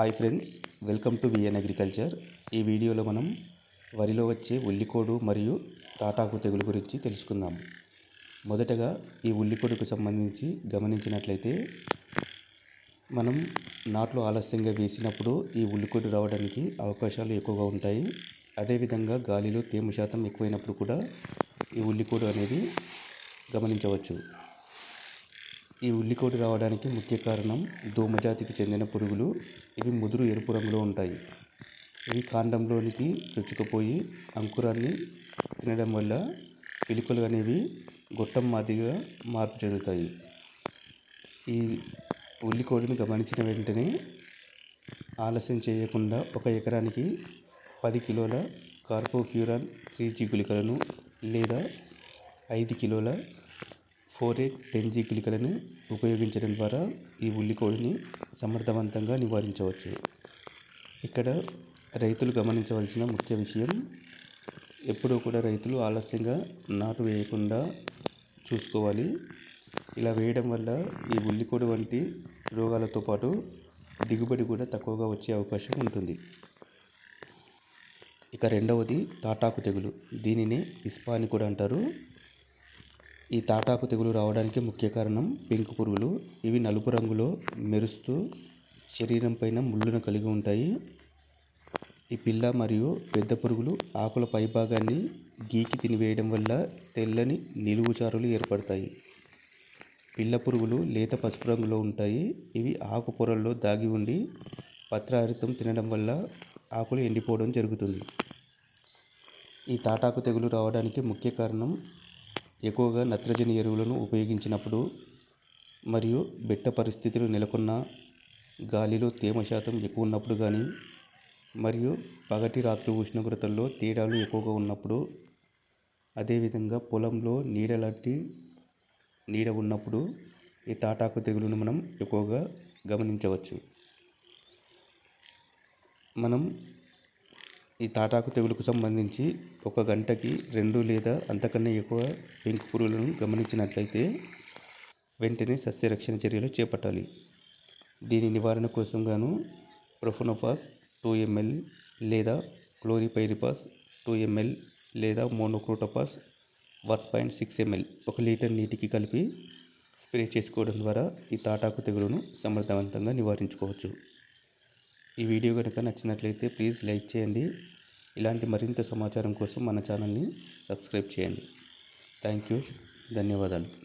Hi friends welcome to V N agriculture. ఈ వీడియోలో మనం వరిలో వచ్చే ఉల్లికోడు మరియు తాటాకు తెగులు గురించి తెలుసుకుందాం. మొదటగా ఈ ఉల్లికోడుకు సంబంధించి గమనించినట్లయితే మనం నాట్లు ఆలస్యంగా వేసినప్పుడు ఈ ఉల్లికోడు రావడానికి అవకాశాలు ఎక్కువగా ఉంటాయి. అదేవిధంగా గాలిలో తేమ శాతం ఎక్కువైనప్పుడు కూడా ఈ ఉల్లికోడు అనేది గమనించవచ్చు. ఈ ఉల్లికోడి రావడానికి ముఖ్య కారణం దోమజాతికి చెందిన పురుగులు. ఇవి ముదురు ఎరుపు రంగులో ఉంటాయి. ఇవి కాండంలోనికి చొచ్చుకుపోయి అంకురాన్ని తినడం వల్ల పిలుకలు అనేవి గొట్టం మాదిరిగా మార్పు చెందుతాయి. ఈ ఉల్లికోడిని గమనించిన వెంటనే ఆలస్యం చేయకుండా ఒక ఎకరానికి పది కిలోల కార్పోఫ్యూరాన్ త్రీ జీ గుళికలను లేదా ఐదు కిలోల ఫోరేట్ ఎయిట్ ఉపయోగించడం ద్వారా ఈ ఉల్లికోడిని సమర్థవంతంగా నివారించవచ్చు. ఇక్కడ రైతులు గమనించవలసిన ముఖ్య విషయం ఎప్పుడూ కూడా రైతులు ఆలస్యంగా నాటు వేయకుండా చూసుకోవాలి. ఇలా వేయడం వల్ల ఈ ఉల్లికోడి వంటి రోగాలతో పాటు దిగుబడి కూడా తక్కువగా వచ్చే అవకాశం ఉంటుంది. ఇక రెండవది తాటాకు తెగులు. దీనిని ఇస్పా అని కూడా అంటారు. ఈ తాటాకు తెగులు రావడానికి ముఖ్య కారణం పెంకు పురుగులు. ఇవి నలుపు రంగులో మెరుస్తూ శరీరం పైన ముళ్ళును కలిగి ఉంటాయి. ఈ పిల్ల మరియు పెద్ద పురుగులు ఆకుల పైభాగాన్ని గీకి తినివేయడం వల్ల తెల్లని నిలువు చారులు ఏర్పడతాయి. పిల్ల పురుగులు లేత పసుపు రంగులో ఉంటాయి. ఇవి ఆకు పొరల్లో దాగి ఉండి పత్రహరితం తినడం వల్ల ఆకులు ఎండిపోవడం జరుగుతుంది. ఈ తాటాకు తెగులు రావడానికి ముఖ్య కారణం ఎక్కువగా నత్రజని ఎరువులను ఉపయోగించినప్పుడు మరియు బిట్ట పరిస్థితులు నెలకొన్న గాలిలో తేమ శాతం ఎక్కువ ఉన్నప్పుడు కానీ మరియు పగటి రాత్రి ఉష్ణోగ్రతల్లో తేడాలు ఎక్కువగా ఉన్నప్పుడు అదేవిధంగా పొలంలో నీడ లాంటి నీడ ఉన్నప్పుడు ఈ తాటాకు తెగులును మనం ఎక్కువగా గమనించవచ్చు. మనం ఈ తాటాకు తెగులుకు సంబంధించి ఒక గంటకి రెండు లేదా అంతకన్నా ఎక్కువ పెంకు పురుగులను గమనించినట్లయితే వెంటనే సస్యరక్షణ చర్యలు చేపట్టాలి. దీని నివారణ కోసం గాను ప్రొఫోనోఫాస్ టూ ఎంఎల్ లేదా క్లోరిపైరిపాస్ టూ ఎంఎల్ లేదా monocrotophos one point six ML ఒక లీటర్ నీటికి కలిపి స్ప్రే చేసుకోవడం ద్వారా ఈ తాటాకు తెగులును సమర్థవంతంగా నివారించుకోవచ్చు. ఈ వీడియో కనుక నచ్చినట్లయితే ప్లీజ్ లైక్ చేయండి. ఇలాంటి మరింత సమాచారం కోసం మన ఛానల్ని సబ్స్క్రైబ్ చేయండి. Thank you. ధన్యవాదాలు.